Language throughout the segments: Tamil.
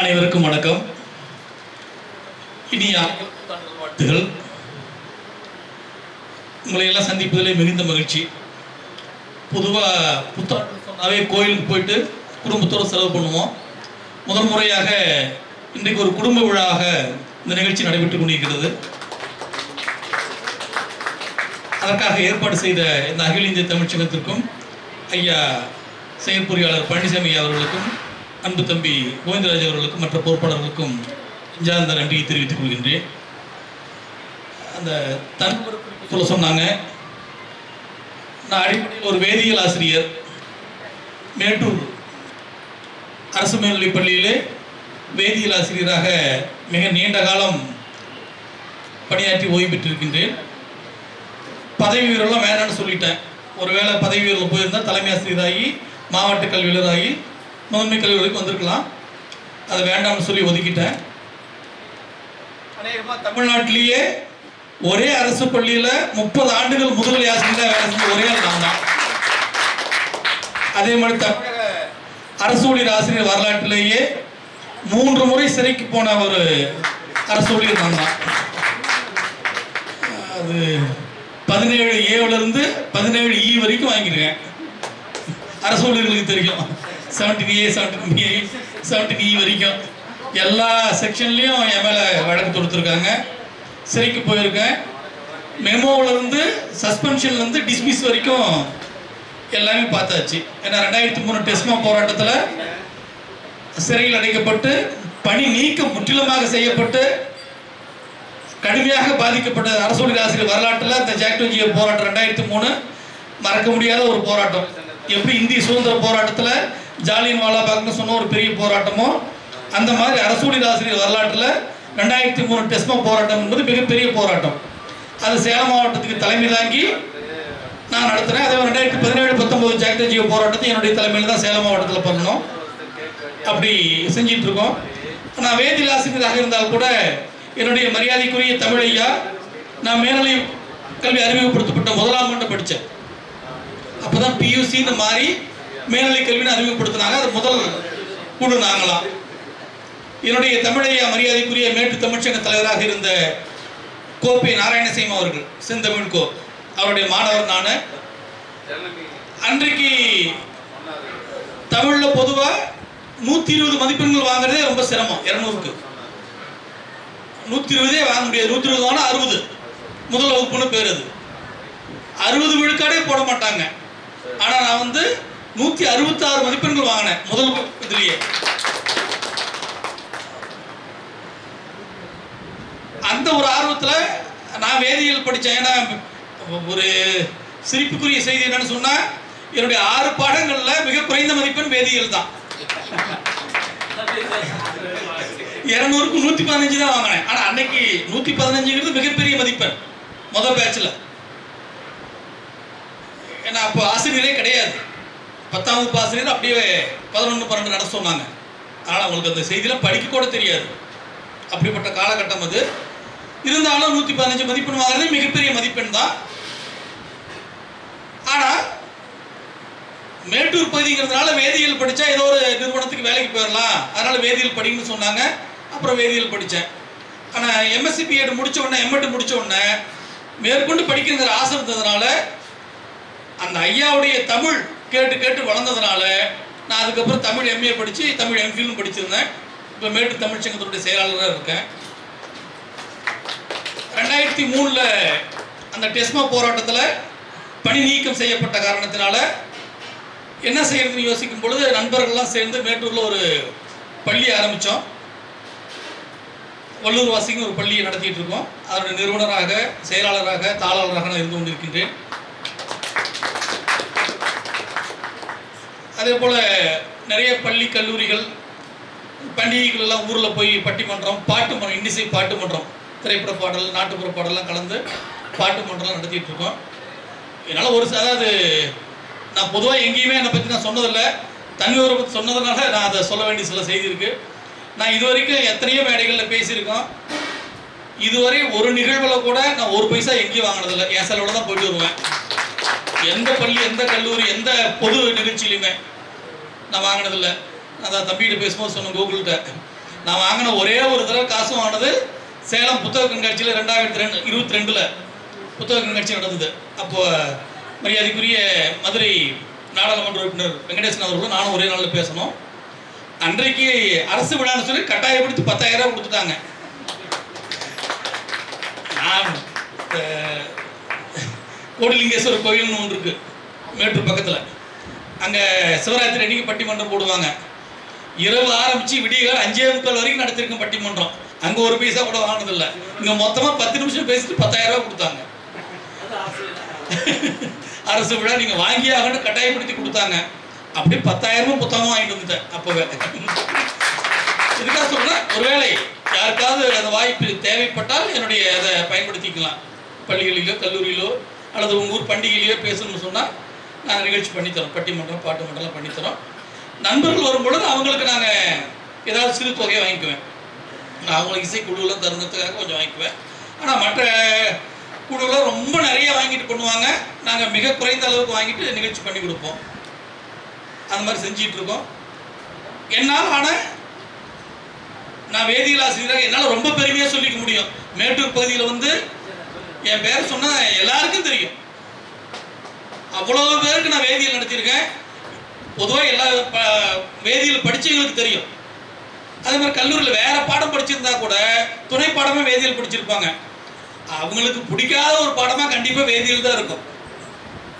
அனைவருக்கும் வணக்கம். இனிய வாழ்த்துகள். உங்களை எல்லாம் சந்திப்பதிலே மிகுந்த மகிழ்ச்சி. பொதுவாக புத்தாண்டு சொன்னாவே கோயிலுக்கு போயிட்டு குடும்பத்தோடு செலவு பண்ணுவோம். முதல் முறையாக இன்றைக்கு ஒரு குடும்ப விழாவாக இந்த நிகழ்ச்சி நடைபெற்று கொண்டிருக்கிறது. அதற்காக ஏற்பாடு செய்த இந்த அகில இந்திய தமிழ்ச்சங்கத்திற்கும் ஐயா செயற்பொறியாளர் பழனிசாமி அவர்களுக்கும் அன்பு தம்பி கோவிந்தராஜ் அவர்களுக்கும் மற்ற பொறுப்பாளர்களுக்கும் நெஞ்சார்ந்த நன்றியை தெரிவித்துக் கொள்கின்றேன். அந்த தன்பு சொல்ல சொன்னாங்க. நான் அடிப்படையில் ஒரு வேதியியல் ஆசிரியர். மேட்டூர் அரசு மேல்நிலைப் பள்ளியிலே வேதியியல் ஆசிரியராக மிக நீண்ட காலம் பணியாற்றி ஓய்வு பெற்றிருக்கின்றேன். பதவி உயர்வெல்லாம் வேணான்னு சொல்லிட்டேன். ஒருவேளை பதவி உயர்வில் போயிருந்தால் தலைமை ஆசிரியராகி மாவட்ட கல்வியாளராகி நோன்மை கல்வி வரைக்கும் வந்திருக்கலாம். அதை வேண்டாம்னு சொல்லி ஒதுக்கிட்டேன். அநேகமாக தமிழ்நாட்டிலேயே ஒரே அரசு பள்ளியில் முப்பது ஆண்டுகள் முதல் ஆசிரியராக வேலை செஞ்ச ஒரே ஆள் நான் தான் அதே மாதிரி தமிழக அரசு ஊழியர் ஆசிரியர் வரலாற்றிலேயே மூன்று முறை சிறைக்கு போன ஒரு அரசு ஊழியர் நான் தான் அது பதினேழு ஏவிலிருந்து பதினேழு இ வரைக்கும் வாங்கியிருக்கேன். அரசு ஊழியர்களுக்கு தெரியும். Seventeen A seventeen B E வரைக்கும். எல்லா செக்ஷன்லேயும் என் மேலே வழக்கு தொடுத்துருக்காங்க. சிறைக்கு போயிருக்கேன். மெமோவிலேருந்து சஸ்பென்ஷன்லேருந்து டிஸ்மிஸ் வரைக்கும் எல்லாமே பார்த்தாச்சு. ஏன்னா ரெண்டாயிரத்தி மூணு டெஸ்மா போராட்டத்தில் சிறையில் அடைக்கப்பட்டு பணி நீக்கம் முற்றிலுமாக செய்யப்பட்டு கடுமையாக பாதிக்கப்பட்ட அரசு ஆசிரியர் வரலாற்றில் இந்த ஜாக்டோஜிய போராட்டம் ரெண்டாயிரத்தி மூணு மறக்க முடியாத ஒரு போராட்டம். எப்படி இந்திய சுதந்திர போராட்டத்தில் ஜாலியன் வாலாபாக்னு சொன்ன ஒரு பெரிய போராட்டமோ அந்த மாதிரி அரசு ஆசிரியர் வரலாற்றில் ரெண்டாயிரத்தி மூணு டெஸ்மா போராட்டம் என்பது மிகப்பெரிய போராட்டம். அது சேலம் மாவட்டத்துக்கு தலைமை தாங்கி நான் நடத்துகிறேன் அதே ரெண்டாயிரத்தி பதினேழு பத்தொம்போது ஜாக்டோஜியோ போராட்டத்தை என்னுடைய தலைமையில் தான் சேலம் மாவட்டத்தில் பண்ணணும். அப்படி செஞ்சிட்டு இருக்கோம் நான் வேதியியல் ஆசிரியராக இருந்தால் கூட என்னுடைய மரியாதைக்குரிய தமிழ் ஐயா நான் மேல்நிலை கல்வி அறிமுகப்படுத்தப்பட்ட முதலாம் ஆண்டு படித்தேன் அப்போ தான் பியூசின்னு மாறி மேல்நிலை கல்வின்னு அறிமுகப்படுத்தினாங்க. அது முதல் குழு நாங்களாம் என்னுடைய தமிழையா மரியாதைக்குரிய மேட்டு தமிழ்ச்சங்க தலைவராக இருந்த கோப்பை நாராயணசிம் அவர்கள் செந்தமிழ் கோ அவருடைய மாணவர் நான். அன்றைக்கு தமிழில் பொதுவாக நூற்றி இருபது மதிப்பெண்கள் வாங்குறதே ரொம்ப சிரமம் இரநூறுக்கு. நூற்றி இருபதே வாங்க முடியாது. நூற்றி இருபது ஆனால் அறுபது. முதல் வகுப்புன்னு பேர் அது. அறுபது விழுக்காடே போட மாட்டாங்க. ஆனால் நான் வந்து நூத்தி அறுபத்தி ஆறு மதிப்பெண்கள் வாங்கினேன் முதல் இதுலயே. அந்த ஒரு ஆர்வத்தில் நான் வேதியியல் படித்தேன் ஏன்னா ஒரு சிரிப்புக்குரிய செய்தி என்னன்னு சொன்னால் என்னுடைய ஆறு பாடங்களில் மிக குறைந்த மதிப்பெண் வேதியியல் தான். இரநூறுக்கு நூற்றி பதினஞ்சு தான் வாங்கினேன். ஆனால் அன்னைக்கு நூற்றி பதினஞ்சுங்கிறது மிகப்பெரிய மதிப்பெண் முதல் பேட்சில் ஏன்னா அப்போ ஆசிரியரே கிடையாது. பத்தாம் வகுப்பு ஆசிரியர் அப்படியே பதினொன்று பன்னெண்டு நட சொன்னாங்க. அதனால் அவங்களுக்கு அந்த செய்தியில் படிக்க கூட தெரியாது. அப்படிப்பட்ட காலகட்டம் அது. இருந்தாலும் நூற்றி பதினஞ்சு மதிப்பெண் வாங்குறது மிகப்பெரிய மதிப்பெண் தான். ஆனால் மேட்டூர் பகுதிங்கிறதுனால வேதியியல் படித்தா ஏதோ ஒரு நிறுவனத்துக்கு வேலைக்கு போயிடலாம். அதனால் வேதியியல் படிங்கன்னு சொன்னாங்க. அப்புறம் வேதியியல் படித்தேன் ஆனால் எம்எஸ்சி பிஎட் முடித்த உடனே எம்எட் முடித்த உடனே மேற்கொண்டு படிக்கிறங்கிற ஆசை இருந்ததுனால அந்த ஐயாவுடைய தமிழ் கேட்டு கேட்டு வளர்ந்ததுனால நான் அதுக்கப்புறம் தமிழ் எம்ஏ படித்து தமிழ் எம்ஃபிலும் படிச்சிருந்தேன். இப்போ மேட்டு தமிழ் சங்கத்தினுடைய செயலாளராக இருக்கேன். ரெண்டாயிரத்தி மூணில் அந்த டெஸ்மா போராட்டத்தில் பணி நீக்கம் செய்யப்பட்ட காரணத்தினால என்ன செய்யறதுன்னு யோசிக்கும் பொழுது நண்பர்கள்லாம் சேர்ந்து மேட்டூரில் ஒரு பள்ளி ஆரம்பித்தோம் வள்ளூர் வாசிக்கும் ஒரு பள்ளியை நடத்திட்டு இருக்கோம். அதனுடைய நிறுவனராக செயலாளராக தாளாளராக நான் இருந்து கொண்டிருக்கின்றேன். அதே போல் நிறைய பள்ளி கல்லூரிகள் பண்டிகைகள் எல்லாம் ஊரில் போய் பட்டிமன்றம் பாட்டு மன்றம் இன்னிசை பாட்டு மன்றம் திரைப்பட பாடல் நாட்டுப்புற பாடலாம் கலந்து பாட்டு மன்றம்லாம் நடத்திட்டு இருக்கோம் என்னால் ஒரு அதாவது நான் பொதுவாக எங்கேயுமே என்னை பற்றி நான் சொன்னதில்லை. தன்விவரை பற்றி சொன்னதுனால நான் அதை சொல்ல வேண்டிய சில செய்தி இருக்குது நான் இது வரைக்கும் எத்தனையோ மேடைகளில் பேசியிருக்கோம். இதுவரை ஒரு நிகழ்வில் கூட நான் ஒரு பைசா எங்கேயும் வாங்கினதில்லை. என் செலவில் தான் போயிட்டு வருவேன். எந்த பள்ளி எந்த கல்லூரி எந்த பொது நிகழ்ச்சியிலுமே நான் வாங்கினதில்லை. நான் தான் தம்பிகிட்ட பேசும்போது சொன்னேன் கூகுள்கிட்ட நான் வாங்கின ஒரே ஒரு தடவை காசு வாங்கினது சேலம் புத்தக கண்காட்சியில் ரெண்டாயிரத்தி ரெண்டு இருபத்தி ரெண்டில் புத்தக கண்காட்சி நடந்தது. அப்போ மரியாதைக்குரிய மதுரை நாடாளுமன்ற உறுப்பினர் வெங்கடேசன் அவர்களும் நானும் ஒரே நாளில் பேசணும். அன்றைக்கு அரசு விழான்னு சொல்லி கட்டாயப்படுத்தி பத்தாயிரம் ரூபா கொடுத்துட்டாங்க. நான் கோடிலிங்கேஸ்வரர் கோயில்னு ஒன்று இருக்கு. மேட்டூர் பக்கத்தில். அங்கே சிவராத்திரி அன்னைக்கு பட்டிமன்றம் போடுவாங்க. இரவு ஆரம்பிச்சு விடியகால் அஞ்சே முக்கால் வரைக்கும் நடத்திருக்கும் பட்டிமன்றம். அங்கே ஒரு பைசா கூட வாங்கினதில்லை. இங்கே மொத்தமாக பத்து நிமிஷம் பேசிட்டு பத்தாயிரம் ரூபா கொடுத்தாங்க. அரசு விழா நீங்கள் வாங்கி ஆகணும் கட்டாயப்படுத்தி கொடுத்தாங்க. அப்படியே பத்தாயிரமும் புத்தகமும் வாங்கிட்டு வந்துட்டேன் அப்போவே. இதுக்காக சொல்கிறேன் ஒருவேளை யாருக்காவது அந்த வாய்ப்பு தேவைப்பட்டால் என்னுடைய அதை பயன்படுத்திக்கலாம். பள்ளிகளிலோ கல்லூரியிலோ அல்லது உங்கள் ஊர் பண்டிகையிலையோ பேசணும்னு சொன்னால் நாங்கள் நிகழ்ச்சி பண்ணித்தரோம் பட்டிமன்றம் பாட்டு மன்றம்லாம் பண்ணித்தரோம் நண்பர்கள் வரும்பொழுது அவங்களுக்கு நாங்கள் ஏதாவது சிறு தொகையை வாங்கிக்குவேன். நான் அவங்களுக்கு இசைக்குழுவில் தருணத்துக்காக கொஞ்சம் வாங்கிக்குவேன். ஆனால் மற்ற குழுவெலாம் ரொம்ப நிறைய வாங்கிட்டு பண்ணுவாங்க. நாங்கள் மிக குறைந்த அளவுக்கு வாங்கிட்டு நிகழ்ச்சி பண்ணி கொடுப்போம். அந்த மாதிரி செஞ்சிகிட்ருக்கோம் என்னால் ஆனால் நான் வேதியியல் ஆசிரியராக என்னால் ரொம்ப பெருமையாக சொல்லிக்க முடியும். மேட்டூர் பகுதியில் வந்து என் பேர் சொன்னால் எல்லாருக்கும் தெரியும். அவ்வளோ பேருக்கு நான் வேதியியல் நடத்தியிருக்கேன். பொதுவாக எல்லா ப- வேதியியல் படித்தவங்களுக்கு தெரியும். அதே மாதிரி கல்லூரியில் வேறு பாடம் படிச்சிருந்தா கூட துணை பாடமே வேதியியல் படிச்சிருப்பாங்க. அவங்களுக்கு பிடிக்காத ஒரு பாடமாக கண்டிப்பாக வேதியியல் தான் இருக்கும்.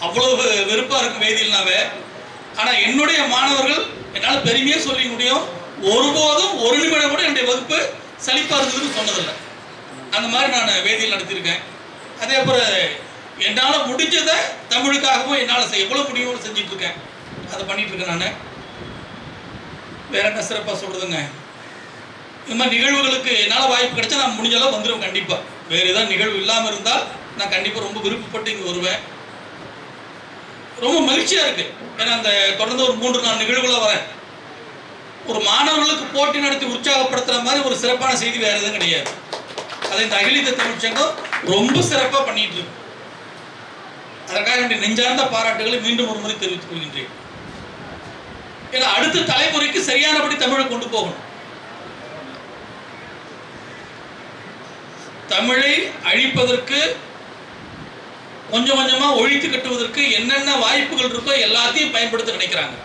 அவ்வளவு வெறுப்பாக இருக்கும் வேதியியல்னாவே. ஆனால் என்னுடைய மாணவர்கள் என்னால் பெருமையாக சொல்லிக்க முடியும். ஒருபோதும் ஒரு நிமிடம் கூட என்னுடைய வகுப்பு சலிப்பா இருந்ததுன்னு சொன்னதில்லை. அந்த மாதிரி நான் வேதியியல் நடத்தியிருக்கேன். அதே போல் என்னால் முடிஞ்சதை தமிழுக்காகவும் என்னால் செய்ய எவ்வளோ முடியுமோ செஞ்சுட்டு இருக்கேன் அதை பண்ணிட்டு இருக்கேன் நான். வேற என்ன சிறப்பாக சொல்கிறதுங்க இந்த மாதிரி நிகழ்வுகளுக்கு என்னால் வாய்ப்பு கிடைச்சா நான் முடிஞ்ச வந்துடுவேன் கண்டிப்பாக வேறு ஏதாவது நிகழ்வு இல்லாமல் இருந்தால் நான் கண்டிப்பாக ரொம்ப விருப்பப்பட்டு இங்கே வருவேன். ரொம்ப மகிழ்ச்சியாக இருக்குது ஏன்னா அந்த தொடர்ந்து ஒரு மூன்று நாலு நிகழ்வுகள வரேன். ஒரு மாணவர்களுக்கு போட்டி நடத்தி உற்சாகப்படுத்துகிற மாதிரி ஒரு சிறப்பான செய்தி வேறு எதுவும் கிடையாது. அதை இந்த அகிலித்த தமிழ்ச்சங்கம் சங்கம் ரொம்ப சிறப்பாக பண்ணிட்டு இருக்கு. அதற்காக என்னுடைய நெஞ்சார்ந்த பாராட்டுகளை மீண்டும் ஒரு முறை தெரிவித்துக் கொள்கின்றேன். ஏன்னா அடுத்த தலைமுறைக்கு சரியானபடி தமிழை கொண்டு போகணும். தமிழை அழிப்பதற்கு கொஞ்சம் கொஞ்சமாக ஒழித்து கட்டுவதற்கு என்னென்ன வாய்ப்புகள் இருக்கோ எல்லாத்தையும் பயன்படுத்த நினைக்கிறாங்க.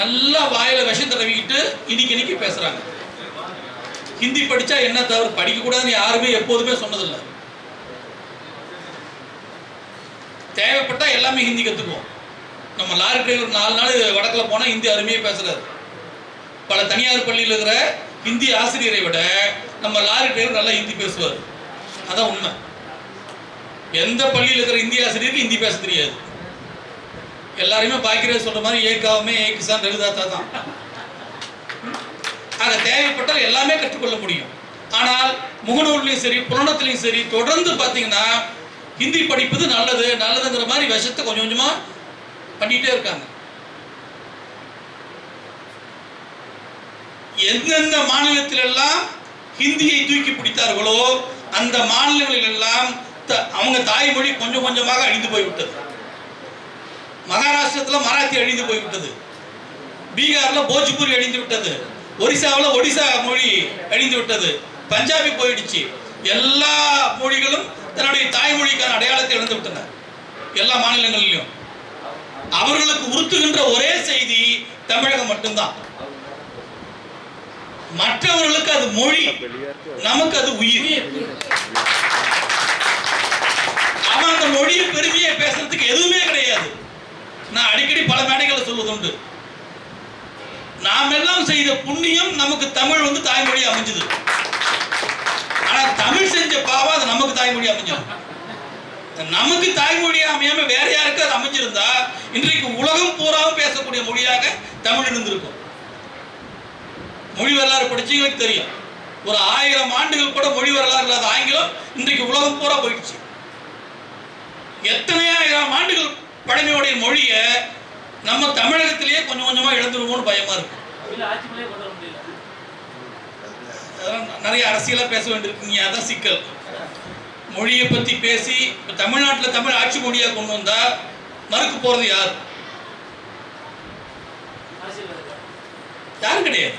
நல்லா வாயில விஷம் தடவிக்கிட்டு இன்னைக்கு இன்னைக்கு பேசுறாங்க. ஹிந்தி படிச்சா என்ன தவறு? படிக்கக்கூடாதுன்னு யாருமே எப்போதுமே சொன்னதில்லை. தேவைப்பட்டால் எல்லாமே ஹிந்தி கற்றுக்குவோம் நம்ம லாரி டிரைவர் நாலு நாள் வடக்கில் போனால் ஹிந்தி அருமையாக பேசுகிறாரு பல தனியார் பள்ளியில் இருக்கிற ஹிந்தி ஆசிரியரை விட நம்ம லாரி டிரைவர் நல்லா ஹிந்தி பேசுவார். அதான் உண்மை. எந்த பள்ளியில் இருக்கிற ஹிந்தி ஆசிரியருக்கு ஹிந்தி பேச தெரியாது. எல்லாருமே பாக்கிரே சொல்கிற மாதிரி ஏகாவுமே ஏ கிசான் ரகுதாத்தா தான். ஆக தேவைப்பட்டால் எல்லாமே கற்றுக்கொள்ள முடியும். ஆனால் முகநூல்லையும் சரி புலனத்திலையும் சரி தொடர்ந்து பார்த்தீங்கன்னா ஹிந்தி படிப்பது நல்லது நல்லதுங்கிற மாதிரி விஷத்தை கொஞ்சம் கொஞ்சமாக பண்ணிகிட்டே இருக்காங்க. எந்தெந்த மாநிலத்திலெல்லாம் ஹிந்தியை தூக்கி பிடித்தார்களோ அந்த மாநிலங்களில் எல்லாம் த- அவங்க தாய்மொழி கொஞ்சம் கொஞ்சமாக அழிந்து போய்விட்டது. மகாராஷ்டிரத்தில் மராத்தி அழிந்து போய்விட்டது. பீகாரில் போஜ்பூரி அழிந்து விட்டது. ஒரிசாவில் ஒடிசா மொழி அழிந்து விட்டது. பஞ்சாபி போயிடுச்சு. எல்லா மொழிகளும் தன்னுடைய தாய்மொழிக்கான அடையாளத்தை இழந்து விட்டன. எல்லா மாநிலங்களிலும். அவர்களுக்கு உறுத்துகின்ற ஒரே செய்தி தமிழகம் மட்டும்தான். மற்றவர்களுக்கு அது மொழி நமக்கு அது உயிர் அவன் அந்த மொழியை பெருமையை பேசுறதுக்கு எதுவுமே கிடையாது நான் அடிக்கடி பல மேடைகளை சொல்வதுண்டு நாம் செய்த புண்ணியம் நமக்கு தமிழ் வந்து தாய்மொழி அமைஞ்சது. ஆனா தமிழ் செஞ்ச பாவம் அது நமக்கு தாய்மொழி அமைஞ்சது. நமக்கு தாய்மொழியா அமையாம வேற யாருக்கு அது அமைஞ்சிருந்தா இன்றைக்கு உலகம் பூராவும் பேசக்கூடிய மொழியாக தமிழ் இருந்திருக்கும். மொழி வரலாறு படிச்சவங்களுக்கு தெரியும். ஒரு ஆயிரம் ஆண்டுகள் கூட மொழி வரலாறு இல்லாத ஆங்கிலம் இன்றைக்கு உலகம் பூரா போயிடுச்சு. எத்தனை ஆயிரம் ஆண்டுகள் பழமையுடைய மொழியை நம்ம தமிழகத்திலேயே கொஞ்சம் கொஞ்சமா இழந்துருவோம்னு பயமா இருக்கு. நிறைய அரசியலா பேச வேண்டியிருக்குங்க அதான் சிக்கல். மொழியை பத்தி பேசி இப்ப தமிழ்நாட்டுல தமிழ் ஆட்சி மொழியா கொண்டு வந்தா மறுக்க போறது யார்? யாரும் கிடையாது.